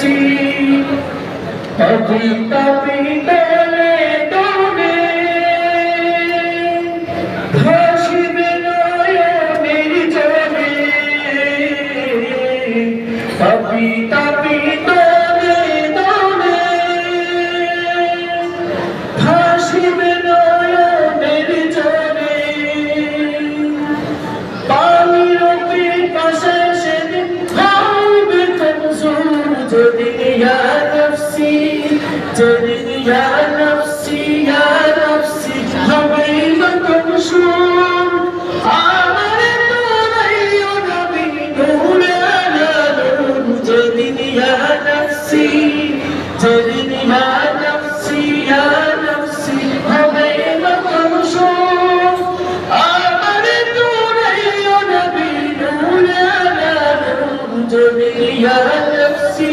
খুশি তবে তবে দলে দলে ভাসবে নয়নের জলে। তবে তবে দলে جرني يا نفسي جرني يا نفسي يا نفسي حبيبة شوم আমার তোলাইও নবী নূরানা নূর জরিনি ইয়া নফসি জরিনি ইয়া নফসি ইয়া নফসি হাবিবা কমশো আমার তোলাইও নবী নূরানা নূর জরিনি ইয়া নফসি